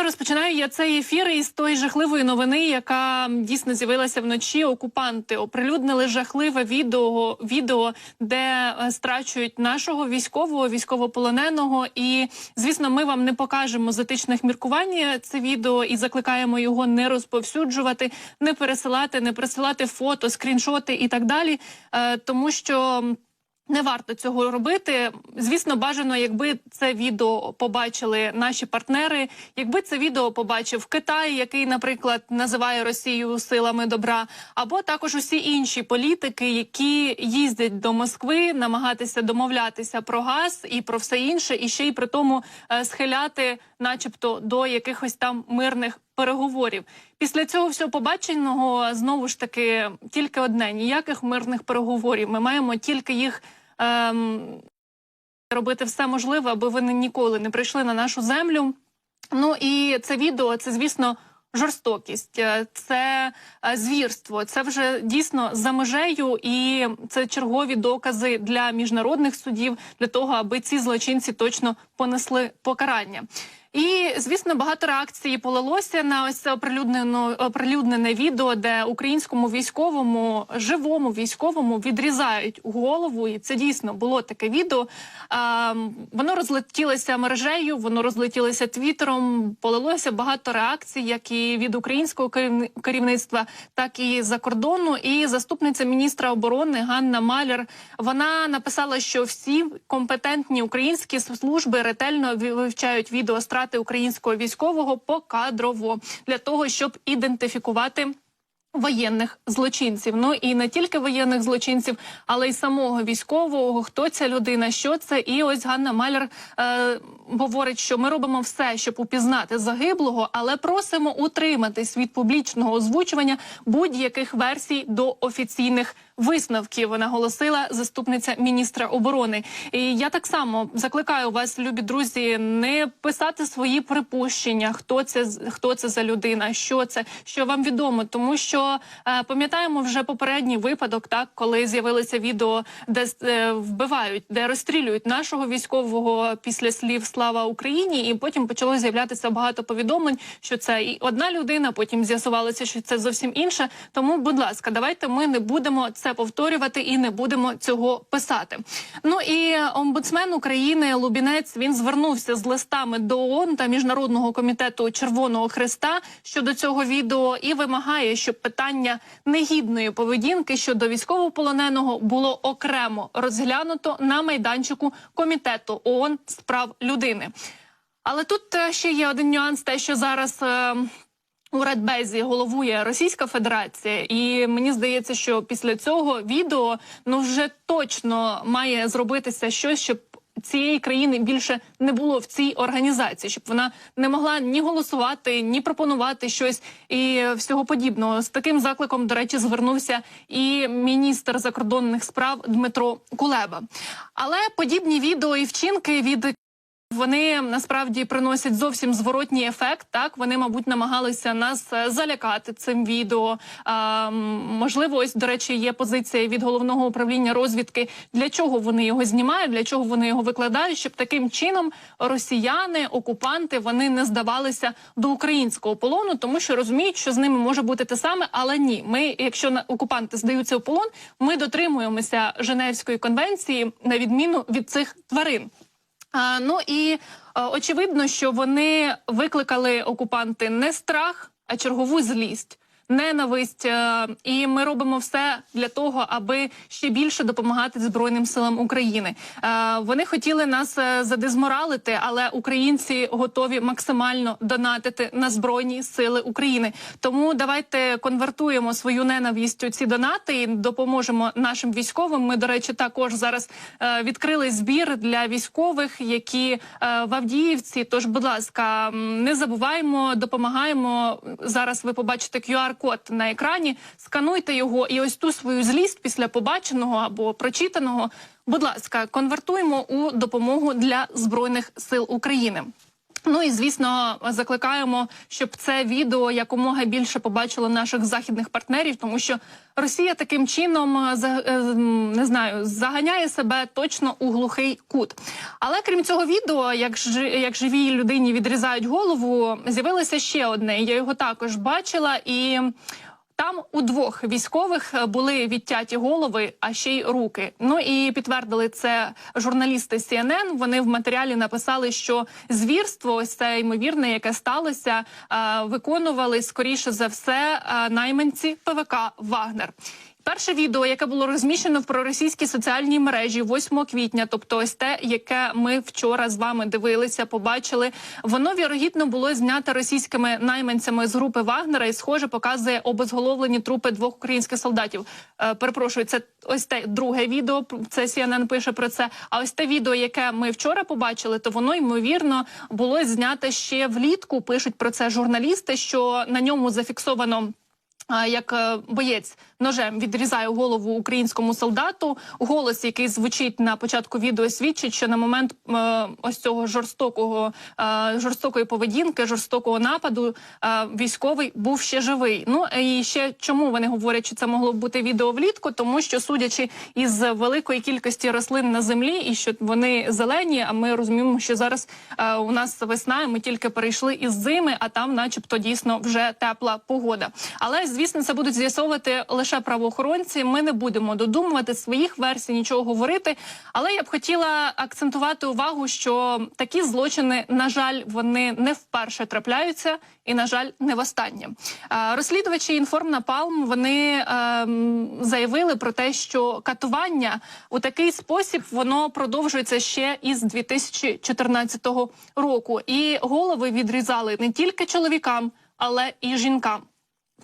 звісно, розпочинаю я цей ефір із тої жахливої новини, яка дійсно з'явилася вночі. Окупанти оприлюднили жахливе відео, відео, де е, страчують нашого військового, військовополоненого. І звісно, ми вам не покажемо з етичних міркувань це відео і закликаємо його не розповсюджувати, не пересилати, не присилати фото, скріншоти і так далі, е, тому що. Не варто цього робити. Звісно, бажано, якби це відео побачили наші партнери, якби це відео побачив Китай, який, наприклад, називає Росію силами добра, або також усі інші політики, які їздять до Москви, намагатися домовлятися про газ і про все інше, і ще й при тому е, схиляти, начебто, до якихось там мирних переговорів. Після цього всього побаченого знову ж таки тільки одне: ніяких мирних переговорів. Ми маємо тільки їх. Ем, робити все можливе, аби вони ніколи не прийшли на нашу землю. Ну і це відео, це звісно. Жорстокість, Е, це е, звірство, це вже дійсно за межею, і це чергові докази для міжнародних судів для того, аби ці злочинці точно понесли покарання. І звісно, багато реакцій полилося на ось це оприлюднено оприлюднене відео, де українському військовому живому військовому відрізають голову, і це дійсно було таке відео. А, воно розлетілося мережею, воно розлетілося твіттером. Полилося багато реакцій, як і від українського керівни- керівництва, так і за кордону. І заступниця міністра оборони Ганна Маляр вона написала, що всі компетентні українські служби ретельно вивчають відео страти українського військового покадрово для того, щоб ідентифікувати. Воєнних злочинців, ну і не тільки воєнних злочинців, але й самого військового. Хто ця людина? Що це? І ось Ганна Маляр е, говорить, що ми робимо все, щоб упізнати загиблого, але просимо утриматись від публічного озвучування будь-яких версій до офіційних висновків. Вона голосила заступниця міністра оборони. І я так само закликаю вас, любі друзі, не писати свої припущення, хто це хто це за людина, що це, що вам відомо, тому що е, пам'ятаємо вже попередній випадок, так коли з'явилося відео, де е, вбивають, де розстрілюють нашого військового після слів Слава Україні, і потім почало з'являтися багато повідомлень, що це і одна людина. Потім з'ясувалося, що це зовсім інше. Тому, будь ласка, давайте ми не будемо це повторювати і не будемо цього писати. Ну і омбудсмен України Лубінець він звернувся з листами до ООН та міжнародного комітету Червоного Христа щодо цього відео і вимагає, щоб питання негідної поведінки щодо військовополоненого було окремо розглянуто на майданчику комітету ООН з прав людини. Але тут е, ще є один нюанс, те, що зараз. е, у Радбезі головує Російська Федерація, і мені здається, що після цього відео ну вже точно має зробитися щось, щоб цієї країни більше не було в цій організації, щоб вона не могла ні голосувати, ні пропонувати щось і всього подібного. З таким закликом, до речі, звернувся і міністр закордонних справ Дмитро Кулеба. Але подібні відео і вчинки від вони насправді приносять зовсім зворотній ефект. Так вони, мабуть, намагалися нас е, залякати цим відео. А, можливо, ось до речі, є позиція від головного управління розвідки. Для чого вони його знімають, для чого вони його викладають, щоб таким чином росіяни, окупанти, вони не здавалися до українського полону, тому що розуміють, що з ними може бути те саме, але ні. Ми, якщо окупанти здаються у полон, ми дотримуємося Женевської конвенції на відміну від цих тварин. Ну і е, очевидно, що вони викликали окупанти не страх, а чергову злість. Ненависть, Е, і ми робимо все для того, аби ще більше допомагати Збройним силам України. Е, Вони хотіли нас е, задезморалити, але українці готові максимально донатити на збройні сили України. Тому давайте конвертуємо свою ненависть у ці донати і допоможемо нашим військовим. Ми, до речі, також зараз відкрили збір для військових, які в Авдіївці. Тож, будь ласка, не забуваємо, допомагаємо. Зараз ви побачите QR-код на екрані. Скануйте його, і ось ту свою злість після побаченого або прочитаного. Будь ласка, конвертуємо у допомогу для збройних сил України. Ну і звісно, закликаємо, щоб це відео якомога більше побачило наших західних партнерів, тому що Росія таким чином е, е, не знаю, заганяє себе точно у глухий кут. Але крім цього відео, як ж як живій людині відрізають голову, з'явилося ще одне. Я його також бачила і. Там у двох військових е, були відтяті голови, а ще й руки. Ну і підтвердили це журналісти CNN. Вони в матеріалі написали, що звірство, ось це ймовірне, яке сталося, е, виконували скоріше за все е, найманці ПВК Вагнер. Перше відео, яке було розміщено в проросійській соціальній мережі 8 квітня, тобто ось те, яке ми вчора з вами дивилися, побачили, воно вірогідно було знято російськими найманцями з групи Вагнера і, схоже, показує обезголовлені трупи двох українських солдатів. Е, перепрошую, це ось те друге відео. Це CNN пише про це. А ось те відео, яке ми вчора побачили, то воно ймовірно було знято ще влітку. Пишуть про це журналісти, що на ньому зафіксовано. Як е, боєць ножем відрізає голову українському солдату, голос, який звучить на початку відео, свідчить, що на момент е, ось цього жорстокого е, жорстокої поведінки, жорстокого нападу, військовий був ще живий. Ну і ще чому вони говорять, що це могло бути відео влітку? Тому що судячи із великої кількості рослин на землі, і що вони зелені. А ми розуміємо, що зараз у нас весна, і ми тільки перейшли із зими, а там, начебто, дійсно вже тепла погода. Але звісно, це будуть з'ясовувати лише правоохоронці. Ми не будемо додумувати своїх версій, нічого говорити. Але я б хотіла акцентувати увагу, що такі злочини, на жаль, вони не вперше трапляються, і на жаль, не востаннє. Розслідувачі інформнапалм вони ем, заявили про те, що катування у такий спосіб воно продовжується ще із 2014 року, і голови відрізали не тільки чоловікам, але і жінкам.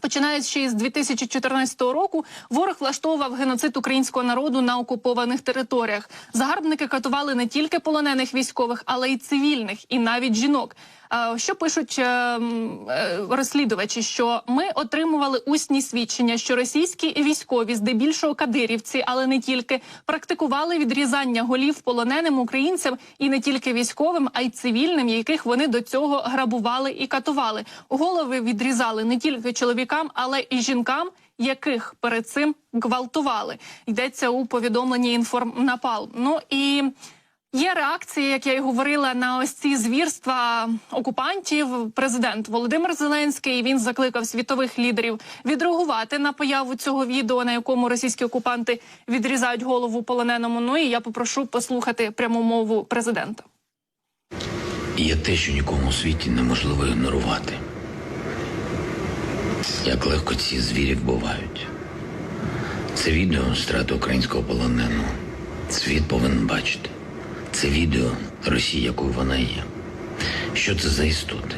Починаючи з 2014 року, ворог влаштовував геноцид українського народу на окупованих територіях. Загарбники катували не тільки полонених військових, але й цивільних, і навіть жінок. Е, Що пишуть е, е, розслідувачі? Що ми отримували усні свідчення, що російські військові, здебільшого кадирівці, але не тільки, практикували відрізання голів полоненим українцям і не тільки військовим, а й цивільним, яких вони до цього грабували і катували. Голови відрізали не тільки чоловікам, але і жінкам. Яких перед цим гвалтували йдеться у повідомленні інформнапал. Ну і Є реакції, як я й говорила, на ось ці звірства окупантів. Президент Володимир Зеленський він закликав світових лідерів відреагувати на появу цього відео, на якому російські окупанти відрізають голову полоненому. Ну і я попрошу послухати пряму мову президента. Є те, що нікому у світі неможливо ігнорувати. Як легко ці звірі вбивають. Це відео страти українського полоненого. Світ повинен бачити. Це відео Росії, якою вона є. Що це за істоти?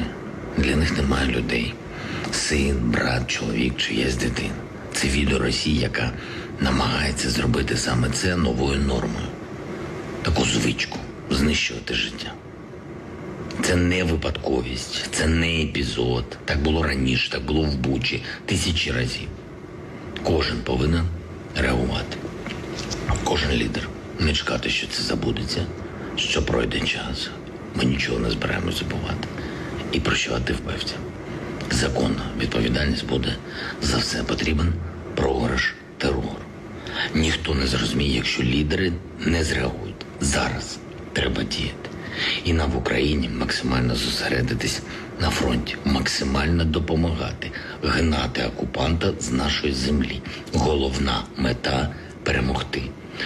Для них немає людей. Син, брат, чоловік, чиясь дитина. Це відео Росії, яка намагається зробити саме це новою нормою. Таку звичку знищувати життя. Це не випадковість, це не епізод. Так було раніше, так було в Бучі тисячі разів. Кожен повинен реагувати. Кожен лідер не чекати, що це забудеться, що пройде час. Ми нічого не збираємось забувати і прощувати вбивцям. Законна відповідальність буде за все потрібен програш терору. Ніхто не зрозуміє, якщо лідери не зреагують. Зараз треба діяти. І нам в Україні максимально зосередитись на фронті, максимально допомагати, гнати окупанта з нашої землі. Головна мета перемогти.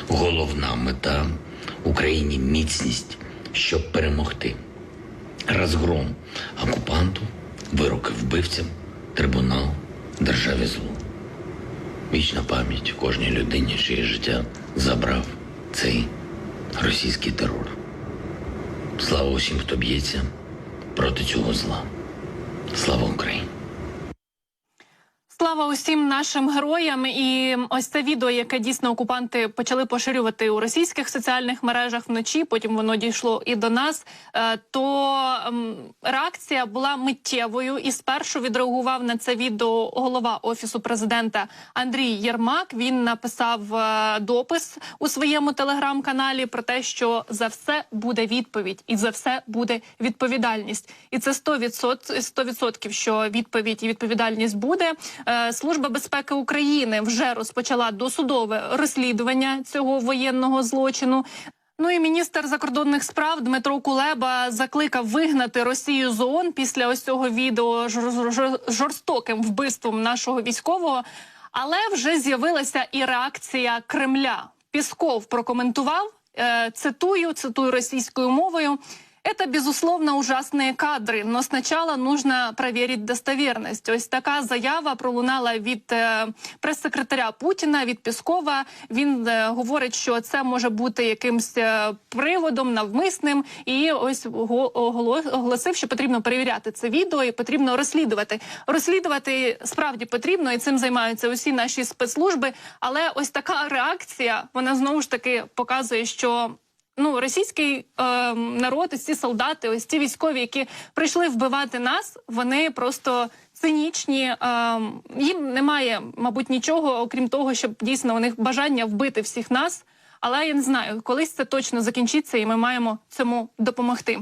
Головна мета Україні міцність, щоб перемогти. Розгром окупанту, вироки вбивцям, трибунал, державі злу. Вічна пам'ять кожній людині, чиє життя забрав цей російський терор. Слава усім, хто б'ється проти цього зла. Слава Україні! Слава усім нашим героям! І ось це відео, яке дійсно окупанти почали поширювати у російських соціальних мережах вночі. Потім воно дійшло і до нас. е, То реакція була миттєвою, і спершу відреагував на це відео голова офісу президента Андрій Єрмак. Він написав е, допис у своєму телеграм-каналі про те, що за все буде відповідь, і за все буде відповідальність. І це 100%, 100% що відповідь і відповідальність буде. Е, Служба безпеки України вже розпочала досудове розслідування цього воєнного злочину. Ну і міністр закордонних справ Дмитро Кулеба закликав вигнати Росію з ООН після ось цього відео жорстоким вбивством нашого військового. Але вже з'явилася і реакція Кремля. Пісков прокоментував е, цитую, цитую російською мовою. Это, безусловно, ужасные кадри, но сначала нужно проверить достоверность. Ось така заява пролунала від е, прес-секретаря Путіна, від Піскова. Він е, говорить, що це може бути якимсь е, приводом навмисним, і ось го- оголо- оголосив, що потрібно перевіряти це відео і потрібно розслідувати. Розслідувати справді потрібно, і цим займаються усі наші спецслужби. Але ось така реакція, вона знову ж таки показує, що ну російський е, народ, ось ці солдати, ось ці військові, які прийшли вбивати нас, вони просто цинічні. Е, їм немає, мабуть, нічого, окрім того, щоб дійсно у них бажання вбити всіх нас. Але я не знаю, колись це точно закінчиться, і ми маємо цьому допомогти.